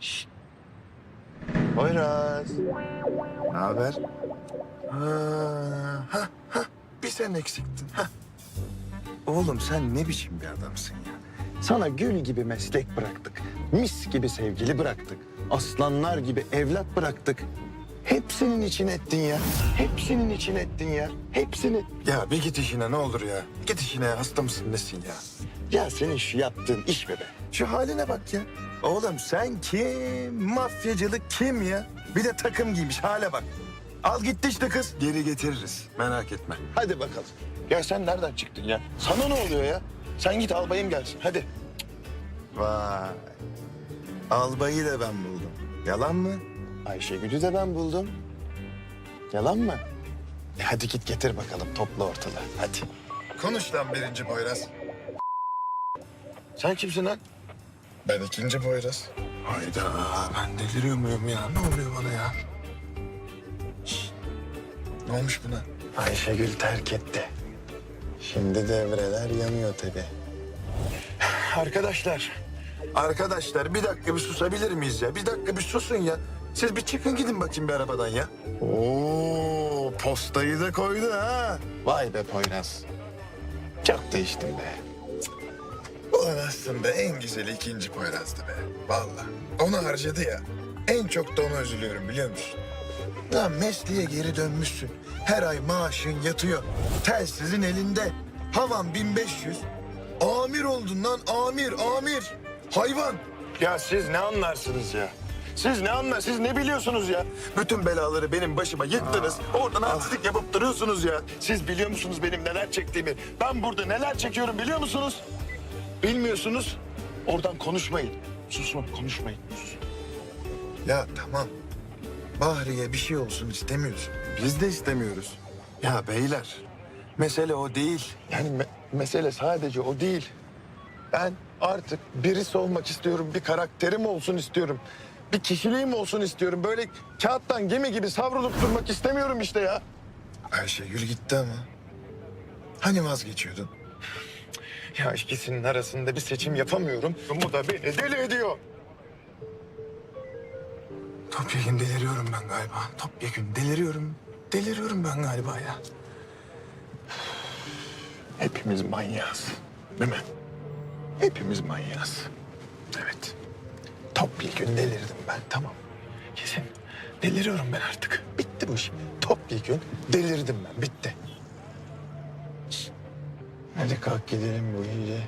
Şşt. Poyraz. Ne haber? Ha, ha, ha. Bir sen eksiktin. Ha. Oğlum sen ne biçim bir adamsın ya? Sana gül gibi meslek bıraktık. Mis gibi sevgili bıraktık. Aslanlar gibi evlat bıraktık. Hepsinin için ettin ya. Hepsinin için ettin ya. Hepsini. Ya bir git işine ne olur ya. Git işine hasta mısın nesin ya? Ya senin şu yaptığın iş be be. Şu haline bak ya. Oğlum sen kim? Mafyacılık kim ya? Bir de takım giymiş hale bak. Al gitti işte kız. Geri getiririz. Merak etme. Hadi bakalım. Ya sen nereden çıktın ya? Sana ne oluyor ya? Sen git albayım gelsin hadi. Vay. Albayı da ben buldum. Yalan mı? Ayşegül'ü de ben buldum. Yalan mı? E hadi git getir bakalım topla ortalığı hadi. Konuş lan birinci Poyraz. Sen kimsin lan? Ben ikinci Poyraz. Hayda ben deliriyor muyum ya? Ne oluyor bana ya? Şşt, Ne olmuş buna? Ayşegül terk etti. Şimdi devreler yanıyor tabii. Arkadaşlar, arkadaşlar bir dakika bir susabilir miyiz ya? Bir dakika bir susun ya. Siz bir çıkın gidin bakayım bir arabadan ya. Oo, postayı da koydu ha. Vay be Poyraz. Çok değiştin be. Ulan aslında en güzeli ikinci Poyraz'dı be. Vallahi. Onu harcadı ya. En çok da ona üzülüyorum biliyor musun? Lan mesleğe geri dönmüşsün. Her ay maaşın yatıyor. Telsizin elinde. Havan 1500. Amir oldun lan amir amir. Hayvan. Ya siz ne anlarsınız ya? Siz ne anlar, siz ne biliyorsunuz ya? Bütün belaları benim başıma yıktınız. Oradan artistlik yapıp duruyorsunuz ya. Siz biliyor musunuz benim neler çektiğimi? Ben burada neler çekiyorum biliyor musunuz? Bilmiyorsunuz. Oradan konuşmayın. Susun, konuşmayın. Susun. Ya tamam. Bahriye bir şey olsun istemiyorsun. Biz de istemiyoruz. Ya beyler, mesele o değil. Yani me- mesele sadece o değil. Ben artık birisi olmak istiyorum, bir karakterim olsun istiyorum. Bir kişiliğim olsun istiyorum. Böyle kağıttan gemi gibi savrulup durmak istemiyorum işte ya. Ayşegül gitti ama. Hani vazgeçiyordun? Ya ikisinin arasında bir seçim yapamıyorum. Bu da beni deli ediyor. Topyekun deliriyorum ben galiba. Topyekun deliriyorum. Deliriyorum ben galiba ya. Hepimiz manyağız. Değil mi? Hepimiz manyağız. Evet. Topyekun delirdim ben tamam. Kesin deliriyorum ben artık. Bitti bu iş. Topyekun delirdim ben. Bitti. Hadi kalk gidelim bu gece.